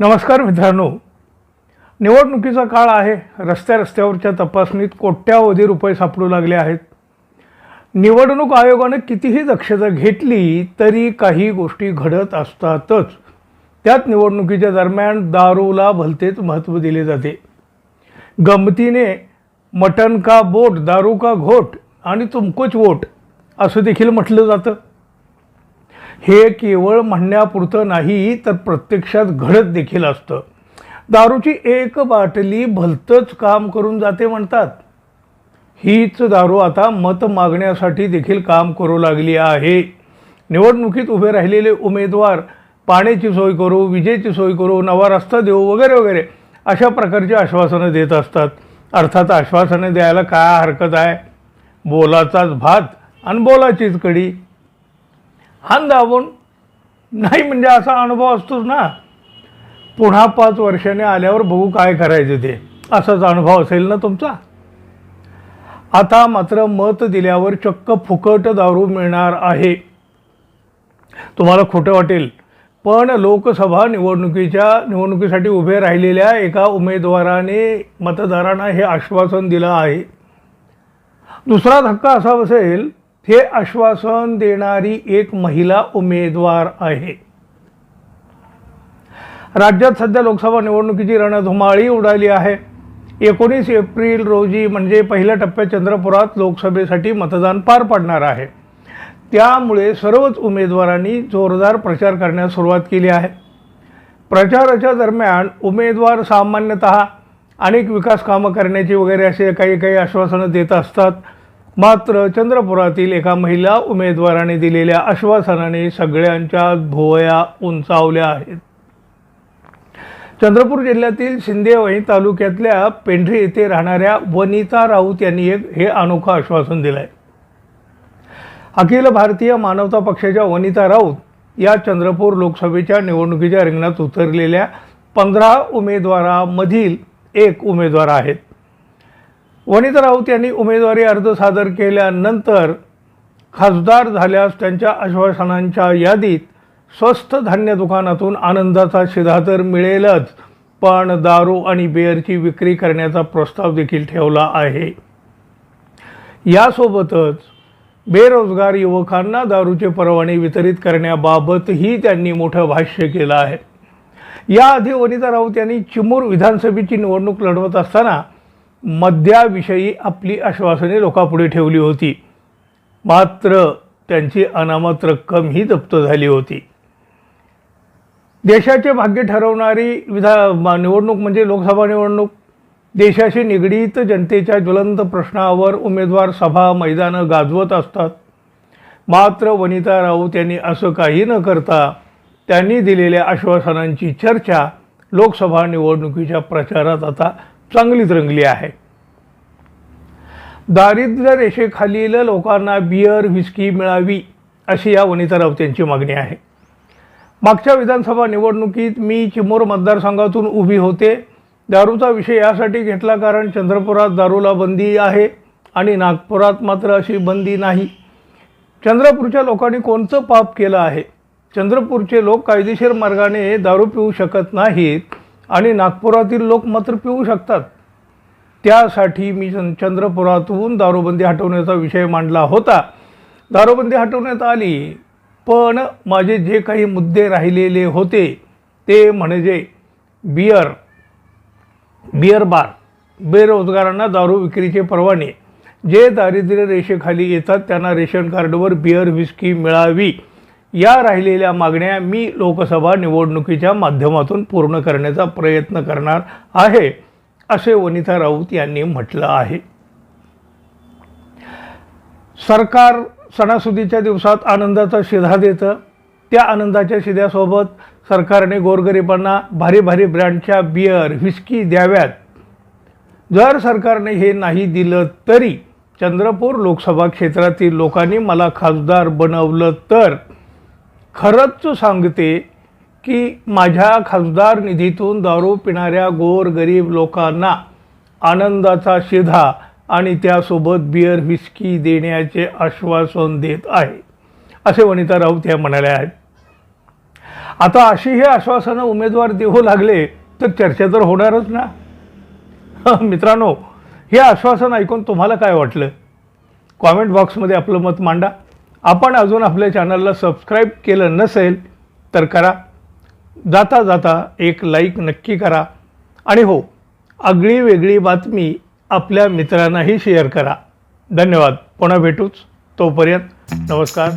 नमस्कार मित्रांनो निवडणुकीचा काळ आहे. रस्त्या रस्त्यावरच्या तपासणीत कोट्यावधी रुपये सापडू लागले आहेत. निवडणूक आयोगानं कितीही दक्षता घेतली तरी काही गोष्टी घडत असतातच. त्यात निवडणुकीच्या दरम्यान दारूला भलतेच महत्त्व दिले जाते. गमतीने मटन का बोट दारू का घोट आणि तुमकोच वोट असं देखील म्हटलं जातं. हे केवळ म्हणण्यापुरतं नाही तर प्रत्यक्षात घडत देखील असतं. दारूची एक बाटली भलतंच काम करून जाते म्हणतात. हीच दारू आता मत मागण्यासाठी देखील काम करू लागली आहे. निवडणुकीत उभे राहिलेले उमेदवार पाण्याची सोय करू विजेची सोय करू नवा रस्ता देऊ वगैरे वगैरे अशा प्रकारची आश्वासनं देत असतात. अर्थात आश्वासनं द्यायला काय हरकत आहे? बोलाचाच भात आणि बोलाचीच कडी. हान दाबून नाही म्हणजे असा अनुभव असतोच ना. पुन्हा पाच वर्षाने आल्यावर बघू काय करायचं ते. असाच अनुभव असेल ना तुमचा? आता मात्र मत दिल्यावर चक्क फुकट दारू मिळणार आहे. तुम्हाला खोटं वाटेल पण लोकसभा निवडणुकीच्या निवडणुकीसाठी उभे राहिलेल्या एका उमेदवाराने मतदारांना हे आश्वासन दिलं आहे. दुसरा धक्का असा बसेल हे आश्वासन देणारी एक महिला उमेदवार आहे. राज्यात सध्या लोकसभा निवडणुकीची रणधुमाळी उडाली आहे. एकोणीस एप्रिल रोजी म्हणजे पहिल्या टप्प्यात चंद्रपुरात लोकसभेसाठी मतदान पार पडणार आहे. त्यामुळे सर्वच उमेदवारांनी जोरदार प्रचार करण्यास सुरुवात केली आहे. प्रचाराच्या दरम्यान उमेदवार सामान्यतः अनेक विकास कामं करण्याची वगैरे असे काही काही आश्वासनं देत असतात. मात्र चंद्रपुरातील एका महिला उमेदवाराने दिलेल्या आश्वासनाने सगळ्यांच्या भोवया उंचावल्या आहेत. चंद्रपूर जिल्ह्यातील शिंदेवाई तालुक्यातल्या पेंढरी येथे राहणाऱ्या वनिता राऊत यांनी एक हे अनोखं आश्वासन दिलं आहे अखिल भारतीय मानवता पक्षाच्या वनिता राऊत या चंद्रपूर लोकसभेच्या निवडणुकीच्या रिंगणात उतरलेल्या पंधरा उमेदवारामधील एक उमेदवार आहेत. वनिता राऊत यांनी उमेदवारी अर्ज सादर केल्यानंतर खासदार झाल्यास त्यांच्या आश्वासनांच्या यादीत स्वस्त धान्य दुकानातून आनंदाचा शिधा तर मिळेलच पण दारू आणि बिअरची विक्री करण्याचा प्रस्ताव देखील ठेवला आहे. यासोबतच बेरोजगार युवकांना दारूचे परवाने वितरित करण्याबाबतही त्यांनी मोठं भाष्य केलं आहे. याआधी वनिता राऊत यांनी चिमूर विधानसभेची निवडणूक लढवत असताना मद्याविषयी आपली आश्वासने लोकांपुढे ठेवली होती. मात्र त्यांची अनामत रक्कम ही जप्त झाली होती. देशाचे भाग्य ठरवणारी विधा निवडणूक म्हणजे लोकसभा निवडणूक. देशाशी निगडीत जनतेच्या ज्वलंत प्रश्नावर उमेदवार सभा मैदानं गाजवत असतात. मात्र वनिता राऊत यांनी असं काही न करता त्यांनी दिलेल्या आश्वासनांची चर्चा लोकसभा निवडणुकीच्या प्रचारात आता चांगलीच रंगली आहे. दारिद्र्य रेषेखालील लोकांना बियर व्हिस्की मिळावी अशी या वनिता राऊत यांची मागणी आहे. मागच्या विधानसभा निवडणुकीत मी चिमूर मतदारसंघातून उभी होते. दारूचा विषय यासाठी घेतला कारण चंद्रपुरात दारूला बंदी आहे आणि नागपुरात मात्र अशी बंदी नाही. चंद्रपूरच्या लोकांनी कोणतं पाप केलं आहे? चंद्रपूरचे लोक कायदेशीर मार्गाने दारू पिऊ शकत नाहीत. आणि नागपुरातील लोक मात्र पिऊ शकतात. त्यासाठी मी चंद्रपुरातून दारूबंदी हटवण्याचा विषय मांडला होता. दारूबंदी हटवण्यात आली पण माझे जे काही मुद्दे राहिलेले होते ते म्हणजे बियर बियर बार बेरोजगारांना दारू विक्रीचे परवाने. जे दारिद्र्य रेषेखाली येतात त्यांना रेशन कार्डवर बियर व्हिस्की मिळावी. या राहिलेल्या मागण्या मी लोकसभा निवडणुकीच्या माध्यमातून पूर्ण करण्याचा प्रयत्न करणार आहे असे वनिता राऊत यांनी म्हटलं आहे. सरकार सणासुदीच्या दिवसात आनंदाचा शिधा देतं. त्या आनंदाच्या शिध्यासोबत सरकारने गोरगरिबांना भारी भारी ब्रँडच्या बियर व्हिस्की द्याव्यात. जर सरकारने हे नाही दिलं तरी चंद्रपूर लोकसभा क्षेत्रातील लोकांनी मला खासदार बनवलं तर खरंच सांगते की माझ्या खासदार निधीतून दारू पिणाऱ्या गोरगरीब लोकांना आनंदाचा शिधा आणि त्यासोबत बिअर व्हिस्की देण्याचे आश्वासन देत आहे. असे वनिता राऊत या म्हणाल्या आहेत. आता अशी हे आश्वासनं उमेदवार देऊ लागले तर चर्चा तर होणारच ना. मित्रांनो हे आश्वासन ऐकून तुम्हाला काय वाटलं? कॉमेंट बॉक्समध्ये आपलं मत मांडा. आपण अजून आपल्या चॅनलला सबस्क्राईब केलं नसेल तर करा. जाता जाता एक लाईक नक्की करा. आणि हो आगळी वेगळी बातमी आपल्या मित्रांनाही शेअर करा. धन्यवाद. पुन्हा भेटूच. तोपर्यंत नमस्कार.